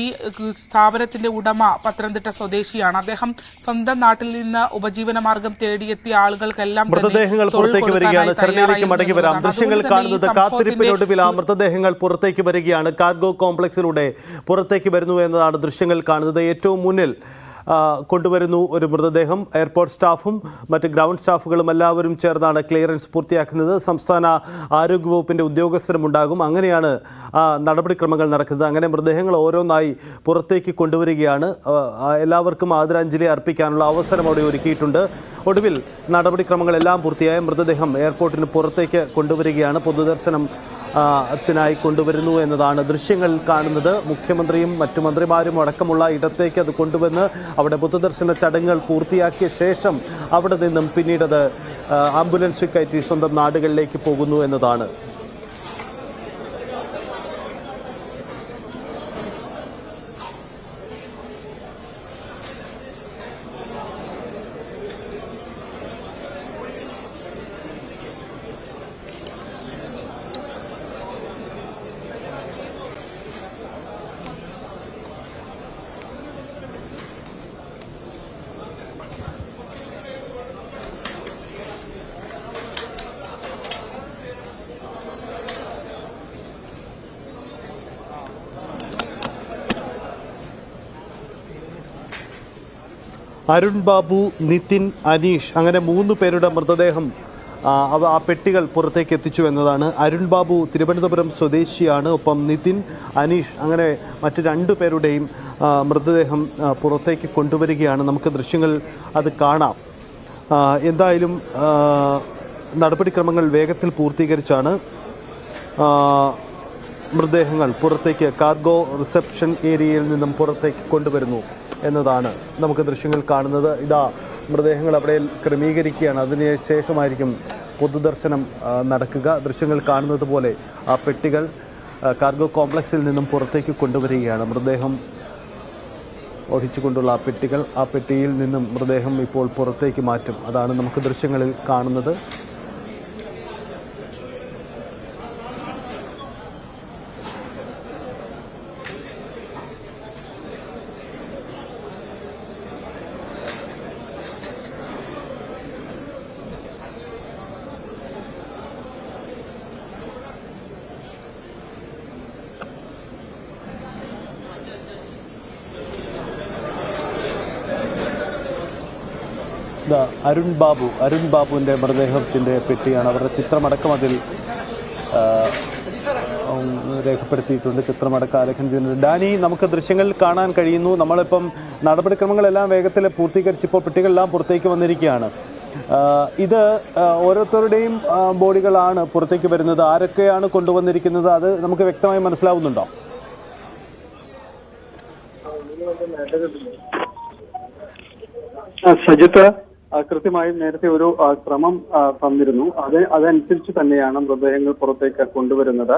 ഈ സ്ഥാപനത്തിന്റെ ഉടമ പത്തനംതിട്ട സ്വദേശിയാണ്. അദ്ദേഹം സ്വന്തം നാട്ടിൽ നിന്ന് ഉപജീവനമാർഗം തേടിയെത്തിയ ആളുകൾക്കെല്ലാം മൃതദേഹങ്ങൾ പുറത്തേക്ക് വരികയാണ്. ശർമ്മയിലേക്ക് മടങ്ങി വരാം. ദൃശ്യങ്ങൾ കാണുന്നത് കാത്തിരിപ്പിനൊടുവിൽ ആ മൃതദേഹങ്ങൾ പുറത്തേക്ക് വരികയാണ്. കാർഗോ കോംപ്ലക്സിലൂടെ പുറത്തേക്ക് വരുന്നു എന്നതാണ് ദൃശ്യങ്ങൾ കാണുന്നത്. ഏറ്റവും മുന്നിൽ കൊണ്ടുവരുന്നു ഒരു മൃതദേഹം. എയർപോർട്ട് സ്റ്റാഫും മറ്റ് ഗ്രൗണ്ട് സ്റ്റാഫുകളും എല്ലാവരും ചേർന്നാണ് ക്ലിയറൻസ് പൂർത്തിയാക്കുന്നത്. സംസ്ഥാന ആരോഗ്യവകുപ്പിന്റെ ഉദ്യോഗസ്ഥരും ഉണ്ടാകും അങ്ങനെയാണ് നടപടിക്രമങ്ങൾ നടക്കുന്നത്. അങ്ങനെ മൃതദേഹങ്ങൾ ഓരോന്നായി പുറത്തേക്ക് കൊണ്ടുവരികയാണ്. എല്ലാവർക്കും ആദരാഞ്ജലി അർപ്പിക്കാനുള്ള അവസരം അവിടെ ഒരുക്കിയിട്ടുണ്ട്. ഒടുവിൽ നടപടിക്രമങ്ങളെല്ലാം പൂർത്തിയായ മൃതദേഹം എയർപോർട്ടിന് പുറത്തേക്ക് കൊണ്ടുവരികയാണ്. പൊതുദർശനം ത്തിനായി കൊണ്ടുവരുന്നു എന്നതാണ് ദൃശ്യങ്ങൾ കാണുന്നത്. മുഖ്യമന്ത്രിയും മറ്റു മന്ത്രിമാരും അടക്കമുള്ള ഇടത്തേക്ക് അത് കൊണ്ടുവന്ന് അവിടെ പൊതുദർശന ചടങ്ങുകൾ പൂർത്തിയാക്കിയ ശേഷം അവിടെ നിന്നും പിന്നീടത് ആംബുലൻസ് കയറ്റി സ്വന്തം നാടുകളിലേക്ക് പോകുന്നു എന്നതാണ്. അരുൺ ബാബു നിതിൻ അനീഷ് അങ്ങനെ മൂന്ന് പേരുടെ മൃതദേഹം അവ ആ പെട്ടികൾ പുറത്തേക്ക് എത്തിച്ചു എന്നതാണ്. അരുൺ ബാബു തിരുവനന്തപുരം സ്വദേശിയാണ്. ഒപ്പം നിതിൻ അനീഷ് അങ്ങനെ മറ്റ് രണ്ടു പേരുടെയും മൃതദേഹം പുറത്തേക്ക് കൊണ്ടുവരികയാണ്. നമുക്ക് ദൃശ്യങ്ങൾ അത് കാണാം. എന്തായാലും നടപടിക്രമങ്ങൾ വേഗത്തിൽ പൂർത്തീകരിച്ചാണ് മൃതദേഹങ്ങൾ പുറത്തേക്ക് കാർഗോ റിസപ്ഷൻ ഏരിയയിൽ നിന്നും പുറത്തേക്ക് കൊണ്ടുവരുന്നു എന്നതാണ് നമുക്ക് ദൃശ്യങ്ങൾ കാണുന്നത്. ഇതാ മൃതദേഹങ്ങൾ അവിടെ ക്രമീകരിക്കുകയാണ്. അതിന് ശേഷമായിരിക്കും പൊതുദർശനം നടക്കുക. ദൃശ്യങ്ങൾ കാണുന്നത് പോലെ ആ പെട്ടികൾ കാർഗോ കോംപ്ലക്സിൽ നിന്നും പുറത്തേക്ക് കൊണ്ടുവരികയാണ്. മൃതദേഹം വഹിച്ചുകൊണ്ടുള്ള ആ പെട്ടികൾ ആ പെട്ടിയിൽ നിന്നും മൃതദേഹം ഇപ്പോൾ പുറത്തേക്ക് മാറ്റും. അതാണ് നമുക്ക് ദൃശ്യങ്ങളിൽ കാണുന്നത്. ഇതാ അരുൺ ബാബു അരുൺ ബാബുവിന്റെ മൃതദേഹത്തിന്റെ പെട്ടിയാണ് അവരുടെ ചിത്രമടക്കം അതിൽ രേഖപ്പെടുത്തിയിട്ടുണ്ട്. ചിത്രമടക്കം ആലേഖനം ചെയ്യുന്നുണ്ട്. ഡാനി നമുക്ക് ദൃശ്യങ്ങളിൽ കാണാൻ കഴിയുന്നു. നമ്മളിപ്പം നടപടിക്രമങ്ങളെല്ലാം വേഗത്തിൽ പൂർത്തീകരിച്ച് ഇപ്പോൾ പെട്ടികളെല്ലാം പുറത്തേക്ക് വന്നിരിക്കുകയാണ്. ഇത് ഓരോരുത്തരുടെയും ബോഡികളാണ് പുറത്തേക്ക് വരുന്നത്. ആരൊക്കെയാണ് കൊണ്ടുവന്നിരിക്കുന്നത്? അത് നമുക്ക് വ്യക്തമായി മനസ്സിലാവുന്നുണ്ടോ? സജിത്ത്? കൃത്യമായും നേരത്തെ ഒരു ശ്രമം തന്നിരുന്നു. അത് അതനുസരിച്ച് തന്നെയാണ് മൃതദേഹങ്ങൾ പുറത്തേക്ക് കൊണ്ടുവരുന്നത്.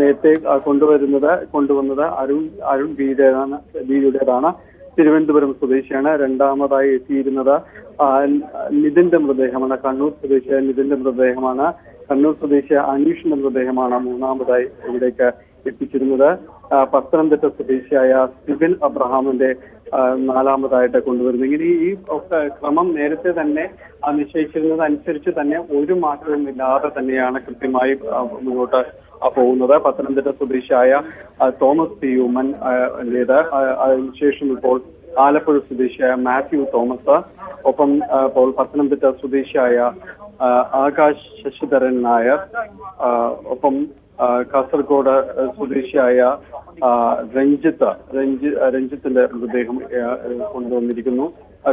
നേരത്തെ കൊണ്ടുവരുന്നത് കൊണ്ടുവന്നത് അരുൺ അരുൺ ബിയുടേതാണ് ബിയുടേതാണ് തിരുവനന്തപുരം സ്വദേശിയാണ്. രണ്ടാമതായി എത്തിയിരുന്നത് നിതിന്റെ മൃതദേഹമാണ്. കണ്ണൂർ സ്വദേശിയായ നിതിന്റെ മൃതദേഹമാണ്. കണ്ണൂർ സ്വദേശിയ അനീഷിന്റെ മൃതദേഹമാണ്. മൂന്നാമതായി ഇവിടേക്ക് എത്തിച്ചിരുന്നത്. പത്തനംതിട്ട സ്വദേശിയായ സിബിൽ അബ്രഹാമിന്റെ നാലാമതായിട്ട് കൊണ്ടുവരുന്നു. ഇങ്ങനെ ഈ ക്രമം നേരത്തെ തന്നെ നിശ്ചയിച്ചിരുന്നത് അനുസരിച്ച് തന്നെ ഒരു മാറ്റവും ഇല്ലാതെ തന്നെയാണ് കൃത്യമായി മുന്നോട്ട് പോകുന്നത്. പത്തനംതിട്ട സ്വദേശിയായ തോമസ് പി. ആ, അതിനുശേഷം ഇപ്പോൾ ആലപ്പുഴ സ്വദേശിയായ മാത്യു തോമസ്. ഒപ്പം ഇപ്പോൾ പത്തനംതിട്ട സ്വദേശിയായ ആകാശ് ശശിധരൻ നായർ. ഒപ്പം കാസർഗോഡ് സ്വദേശിയായ രഞ്ജിത്ത് രഞ്ജി രഞ്ജിത്തിന്റെ മൃതദേഹം കൊണ്ടുവന്നിരിക്കുന്നു.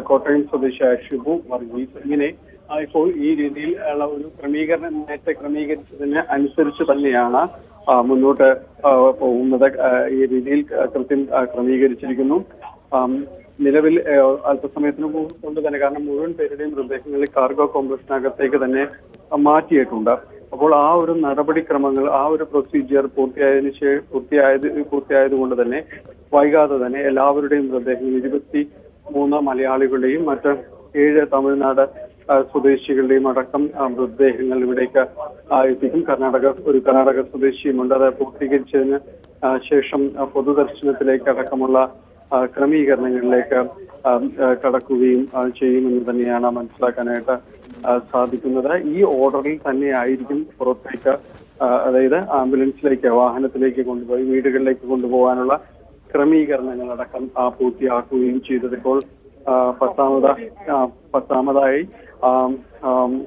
കോട്ടയം സ്വദേശിയായ ഷിബു വർഗീസ് ഇങ്ങനെ ഇപ്പോൾ ഈ രീതിയിൽ ഉള്ള ഒരു ക്രമീകരണം നേരത്തെ ക്രമീകരിച്ചതിന് അനുസരിച്ച് തന്നെയാണ് മുന്നോട്ട് പോകുന്നത്. ഈ രീതിയിൽ കൃത്യം ക്രമീകരിച്ചിരിക്കുന്നു. നിലവിൽ അല്പസമയത്തിന് കൊണ്ട് തന്നെ കാരണം മുഴുവൻ പേരുടെയും മൃതദേഹങ്ങളിൽ കാർഗോ കോംപ്ലക്സിനകത്തേക്ക് തന്നെ മാറ്റിയിട്ടുണ്ട്. അപ്പോൾ ആ ഒരു നടപടിക്രമങ്ങൾ ആ ഒരു പ്രൊസീജിയർ പൂർത്തിയായതിനു ശേഷം പൂർത്തിയായത് പൂർത്തിയായത് കൊണ്ട് തന്നെ വൈകാതെ തന്നെ എല്ലാവരുടെയും മൃതദേഹങ്ങൾ ഇരുപത്തി മൂന്ന് മലയാളികളുടെയും മറ്റ് ഏഴ് തമിഴ്നാട് സ്വദേശികളുടെയും അടക്കം മൃതദേഹങ്ങൾ ഇവിടേക്ക് എത്തിക്കും. കർണാടക ഒരു കർണാടക സ്വദേശിയുമുണ്ട്. അത് പൂർത്തീകരിച്ചതിന് ശേഷം പൊതുദർശനത്തിലേക്ക് അടക്കമുള്ള ക്രമീകരണങ്ങളിലേക്ക് കടക്കുകയും ചെയ്യുമെന്ന് തന്നെയാണ് മനസ്സിലാക്കാനായിട്ട് സാധിക്കുന്നത്. ഈ ഓർഡറിൽ തന്നെയായിരിക്കും പുറത്തേക്ക് അതായത് ആംബുലൻസിലേക്ക് വാഹനത്തിലേക്ക് കൊണ്ടുപോയി വീടുകളിലേക്ക് കൊണ്ടുപോകാനുള്ള ക്രമീകരണങ്ങളടക്കം പൂർത്തിയാക്കുകയും ചെയ്തത്. ഇപ്പോൾ പത്താമത പത്താമതായി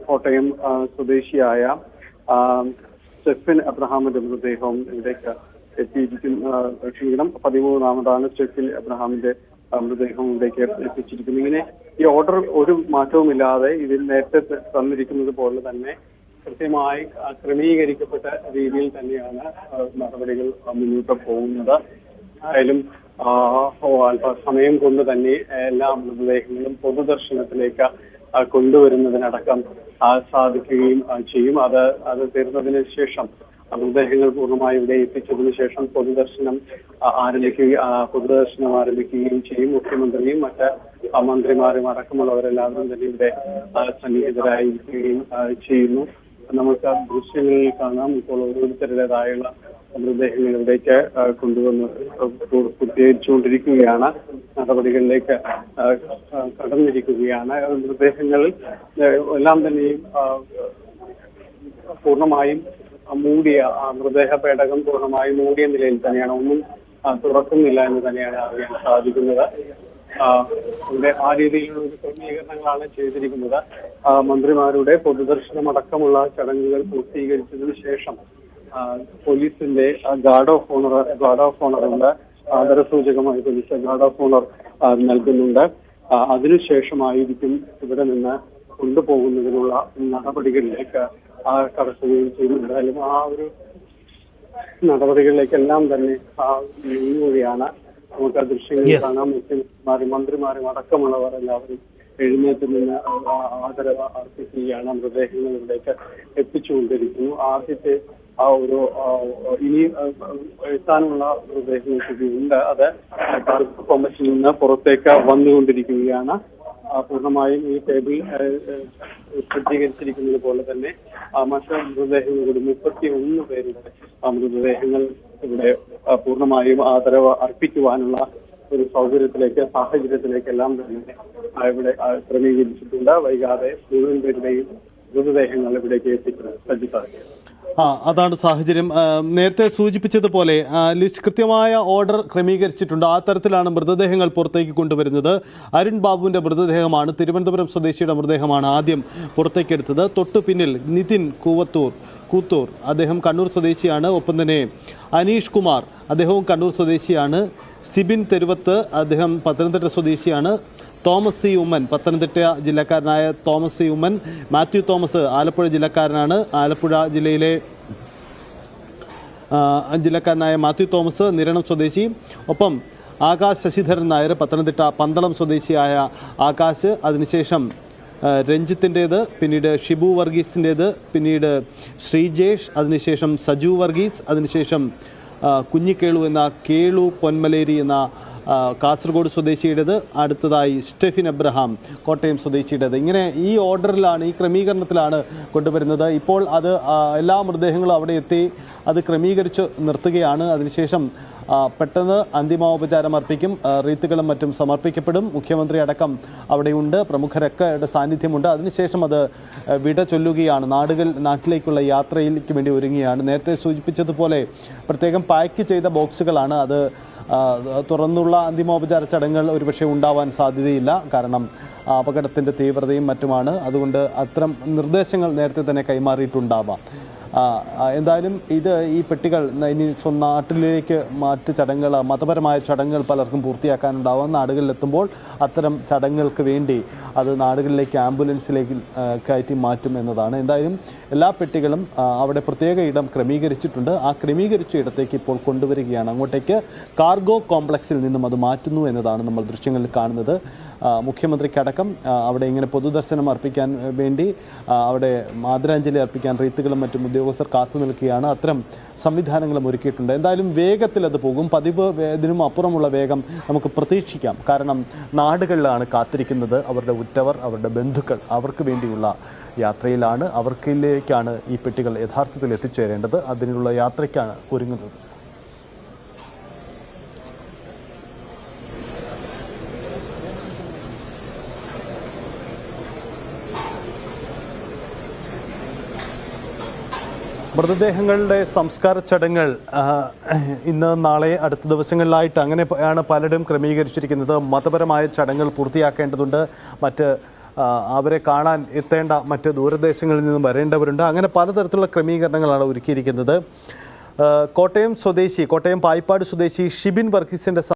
കോട്ടയം സ്വദേശിയായ സ്റ്റെഫിൻ അബ്രഹാമിന്റെ മൃതദേഹവും ഇവിടേക്ക് എത്തിയിരിക്കുന്ന ക്ഷീണം പതിമൂന്നാമതാണ് സ്റ്റെഫിൻ അബ്രഹാമിന്റെ മൃതദേഹം ഇവിടേക്ക് എത്തിച്ചിരിക്കുന്നത്. ഇങ്ങനെ ഈ ഓർഡർ ഒരു മാറ്റവുമില്ലാതെ ഇതിൽ നേരത്തെ തന്നിരിക്കുന്നത് പോലെ തന്നെ കൃത്യമായി ക്രമീകരിക്കപ്പെട്ട രീതിയിൽ തന്നെയാണ് നടപടികൾ മുന്നോട്ട് പോകുന്നത്. ആയാലും അല്പസമയം കൊണ്ട് തന്നെ എല്ലാ മൃതദേഹങ്ങളും പൊതുദർശനത്തിലേക്ക് കൊണ്ടുവരുന്നതിനടക്കം സാധിക്കുകയും ചെയ്യും. അത് അത് തീർന്നതിന് ശേഷം മൃതദേഹങ്ങൾ പൂർണമായി ഇവിടെ എത്തിച്ചതിനു ശേഷം പൊതുദർശനം ആരംഭിക്കുക പൊതുദർശനം ആരംഭിക്കുകയും ചെയ്യും. മുഖ്യമന്ത്രിയും മറ്റ് മന്ത്രിമാരും അടക്കമുള്ളവരെല്ലാവരും തന്നെ ഇവിടെ സന്നിഹിതരായിരിക്കുകയും ചെയ്യുന്നു. നമുക്ക് ദൃശ്യങ്ങളിൽ കാണാം. ഇപ്പോൾ ഓരോരുത്തരുടേതായുള്ള മൃതദേഹങ്ങൾ ഇവിടേക്ക് കൊണ്ടുവന്ന് പൂർത്തീകരിച്ചുകൊണ്ടിരിക്കുകയാണ് നടപടികളിലേക്ക് കടന്നിരിക്കുകയാണ്. മൃതദേഹങ്ങളിൽ എല്ലാം തന്നെയും പൂർണമായും മൂടിയ മൃതദേഹ പേടകം പൂർണമായി മൂടിയ നിലയിൽ തന്നെയാണ്. ഒന്നും തുറക്കുന്നില്ല എന്ന് തന്നെയാണ് അറിയാൻ സാധിക്കുന്നത്. ആ, രീതിയിലുള്ള ക്രമീകരണങ്ങളാണ് ചെയ്തിരിക്കുന്നത്. മന്ത്രിമാരുടെ പൊതുദർശനം അടക്കമുള്ള ചടങ്ങുകൾ പൂർത്തീകരിച്ചതിന് ശേഷം പോലീസിന്റെ guard of honour guard of ഓണറുണ്ട് ആദരസൂചകമായി പോലീസ് ഗാർഡ് ഓഫ് ഓണർ നൽകുന്നുണ്ട്. അതിനുശേഷമായിരിക്കും ഇവിടെ നിന്ന് കൊണ്ടുപോകുന്നതിനുള്ള നടപടികളിലേക്ക് ആ കടക്കുകയും ചെയ്യുന്നുണ്ട്. അല്ലെങ്കിൽ ആ ഒരു നടപടികളിലേക്കെല്ലാം തന്നെ ആ നീങ്ങുകയാണ്. നമുക്ക് ആ ദൃശ്യങ്ങൾ കാണാൻ കാണാം മുഖ്യമന്ത്രിമാരും മന്ത്രിമാരും അടക്കമുള്ളവർ എല്ലാവരും എഴുന്നേറ്റ് നിന്ന് ആദരവ് അർപ്പിക്കുകയാണ്. മൃതദേഹങ്ങൾ ഇവിടേക്ക് എത്തിച്ചുകൊണ്ടിരിക്കുന്നു. ആദ്യത്തെ ആ ഒരു ഇനി എത്താനുള്ള മൃതദേഹങ്ങൾ കൂടി ഉണ്ട്. അത് കൊമ്പശിൽ നിന്ന് പുറത്തേക്ക് വന്നുകൊണ്ടിരിക്കുകയാണ്. പൂർണമായും ഈ ടേബിൾ സജ്ജീകരിച്ചിരിക്കുന്നത് പോലെ തന്നെ മറ്റ് മൃതദേഹങ്ങൾ കൂടി മുപ്പത്തി ഒന്ന് പേരുടെ മൃതദേഹങ്ങൾ ഇവിടെ പൂർണമായും ആദരവ് അർപ്പിക്കുവാനുള്ള ഒരു സൗകര്യത്തിലേക്ക് സാഹചര്യത്തിലേക്ക് എല്ലാം തന്നെ ഇവിടെ ക്രമീകരിച്ചിട്ടുണ്ട്. വൈകാതെ മുഴുവൻ പേരുടെയും മൃതദേഹങ്ങൾ ഇവിടേക്ക് എത്തിക്കുന്നത് സജ്ജിതാക്കി ആ അതാണ് സാഹചര്യം. നേരത്തെ സൂചിപ്പിച്ചതുപോലെ ലിസ്റ്റ് കൃത്യമായ ഓർഡർ ക്രമീകരിച്ചിട്ടുണ്ട്. ആ തരത്തിലാണ് മൃതദേഹങ്ങൾ പുറത്തേക്ക് കൊണ്ടുവരുന്നത്. അരുൺ ബാബുവിന്റെ മൃതദേഹമാണ് തിരുവനന്തപുരം സ്വദേശിയുടെ മൃതദേഹമാണ് ആദ്യം പുറത്തേക്കെടുത്തത്. തൊട്ടു പിന്നിൽ നിതിൻ കൂവത്തൂർ കൂത്തൂർ അദ്ദേഹം കണ്ണൂർ സ്വദേശിയാണ് ഒപ്പം തന്നെ അനീഷ് കുമാർ അദ്ദേഹവും കണ്ണൂർ സ്വദേശിയാണ്. സിബിൻ തെരുവത്ത് അദ്ദേഹം പത്തനംതിട്ട സ്വദേശിയാണ്. തോമസ് സി. ഉമ്മൻ പത്തനംതിട്ട ജില്ലക്കാരനായ Thomas C. Oommen Mathew Thomas Alappuzha ജില്ലക്കാരനാണ്. ആലപ്പുഴ ജില്ലയിലെ ജില്ലക്കാരനായ മാത്യു തോമസ് നിരണം സ്വദേശി. ഒപ്പം ആകാശ് ശശിധരൻ നായർ പത്തനംതിട്ട പന്തളം സ്വദേശിയായ ആകാശ്. അതിനുശേഷം രഞ്ജിത്തിന്റേത് പിന്നീട് ഷിബു വർഗീസിന്റേത് പിന്നീട് ശ്രീജേഷ് അതിനുശേഷം സജു വർഗീസ് അതിനുശേഷം കുഞ്ഞിക്കേളു എന്ന കേളു പൊന്മലേരി എന്ന കാസർഗോഡ് സ്വദേശിയുടേത് അടുത്തതായി സ്റ്റെഫിൻ എബ്രഹാം കോട്ടയം സ്വദേശിയുടേത്. ഇങ്ങനെ ഈ ഓർഡറിലാണ് ഈ ക്രമീകരണത്തിലാണ് കൊണ്ടുവരുന്നത്. ഇപ്പോൾ അത് എല്ലാ മൃതദേഹങ്ങളും അവിടെ എത്തി അത് ക്രമീകരിച്ച് നിർത്തുകയാണ്. അതിനുശേഷം പെട്ടെന്ന് അന്തിമോപചാരം അർപ്പിക്കും. റീത്തുകളും മറ്റും സമർപ്പിക്കപ്പെടും. മുഖ്യമന്ത്രി അടക്കം അവിടെയുണ്ട്. പ്രമുഖരൊക്കെ സാന്നിധ്യമുണ്ട്. അതിനുശേഷം അത് വിട ചൊല്ലുകയാണ്. നാടുകൾ നാട്ടിലേക്കുള്ള യാത്രയിലേക്ക് വേണ്ടി ഒരുങ്ങുകയാണ്. നേരത്തെ സൂചിപ്പിച്ചതുപോലെ പ്രത്യേകം പാക്ക് ചെയ്ത ബോക്സുകളാണ് അത് തുറന്നുള്ള അന്തിമോപചാര ചടങ്ങുകൾ ഒരുപക്ഷെ ഉണ്ടാവാൻ സാധ്യതയില്ല. കാരണം അപകടത്തിന്റെ തീവ്രതയും മറ്റുമാണ്. അതുകൊണ്ട് അത്തരം നിർദ്ദേശങ്ങൾ നേരത്തെ തന്നെ കൈമാറിയിട്ടുണ്ടാവാം. എന്തായാലും ഇത് ഈ പെട്ടികൾ ഇനി നാട്ടിലേക്ക് മറ്റ് ചടങ്ങുകൾ മതപരമായ ചടങ്ങുകൾ പലർക്കും പൂർത്തിയാക്കാനുണ്ടാവാം. നാടുകളിലെത്തുമ്പോൾ അത്തരം ചടങ്ങുകൾക്ക് വേണ്ടി അത് നാടുകളിലേക്ക് ആംബുലൻസിലേക്ക് കയറ്റി മാറ്റും എന്നതാണ്. എന്തായാലും എല്ലാ പെട്ടികളും അവിടെ പ്രത്യേക ഇടം ക്രമീകരിച്ചിട്ടുണ്ട്. ആ ക്രമീകരിച്ച ഇടത്തേക്ക് ഇപ്പോൾ കൊണ്ടുവരികയാണ്. അങ്ങോട്ടേക്ക് കാർഗോ കോംപ്ലക്സിൽ നിന്നും അത് മാറ്റുന്നു എന്നതാണ് നമ്മൾ ദൃശ്യങ്ങളിൽ കാണുന്നത്. മുഖ്യമന്ത്രിക്കടക്കം അവിടെ ഇങ്ങനെ പൊതുദർശനം അർപ്പിക്കാൻ വേണ്ടി അവിടെ ആദരാഞ്ജലി അർപ്പിക്കാൻ റീത്തുകളും മറ്റും ഉദ്യോഗസ്ഥർ കാത്തു നിൽക്കുകയാണ്. അത്തരം സംവിധാനങ്ങളും ഒരുക്കിയിട്ടുണ്ട്. എന്തായാലും വേഗത്തിൽ അത് പോകും. പതിവ് ഇതിനും അപ്പുറമുള്ള വേഗം നമുക്ക് പ്രതീക്ഷിക്കാം. കാരണം നാടുകളിലാണ് കാത്തിരിക്കുന്നത്. അവരുടെ ഉറ്റവർ അവരുടെ ബന്ധുക്കൾ അവർക്ക് വേണ്ടിയുള്ള യാത്രയിലാണ്. അവർക്കിലേക്കാണ് ഈ പെട്ടികൾ യഥാർത്ഥത്തിൽ എത്തിച്ചേരേണ്ടത്. അതിനുള്ള യാത്രയ്ക്കാണ് ഒരുങ്ങുന്നത്. മൃതദേഹങ്ങളുടെ സംസ്കാര ചടങ്ങുകൾ ഇന്ന് നാളെ അടുത്ത ദിവസങ്ങളിലായിട്ട് അങ്ങനെ പ- ആണ് പലരും ക്രമീകരിച്ചിരിക്കുന്നത്. മതപരമായ ചടങ്ങുകൾ പൂർത്തിയാക്കേണ്ടതുണ്ട്. മറ്റ് അവരെ കാണാൻ എത്തേണ്ട മറ്റ് ദൂരദേശങ്ങളിൽ നിന്നും വരേണ്ടവരുണ്ട്. അങ്ങനെ പലതരത്തിലുള്ള ക്രമീകരണങ്ങളാണ് ഒരുക്കിയിരിക്കുന്നത്. കോട്ടയം സ്വദേശി കോട്ടയം പായിപ്പാട് സ്വദേശി ഷിബിൻ വർഗീസിന്റെ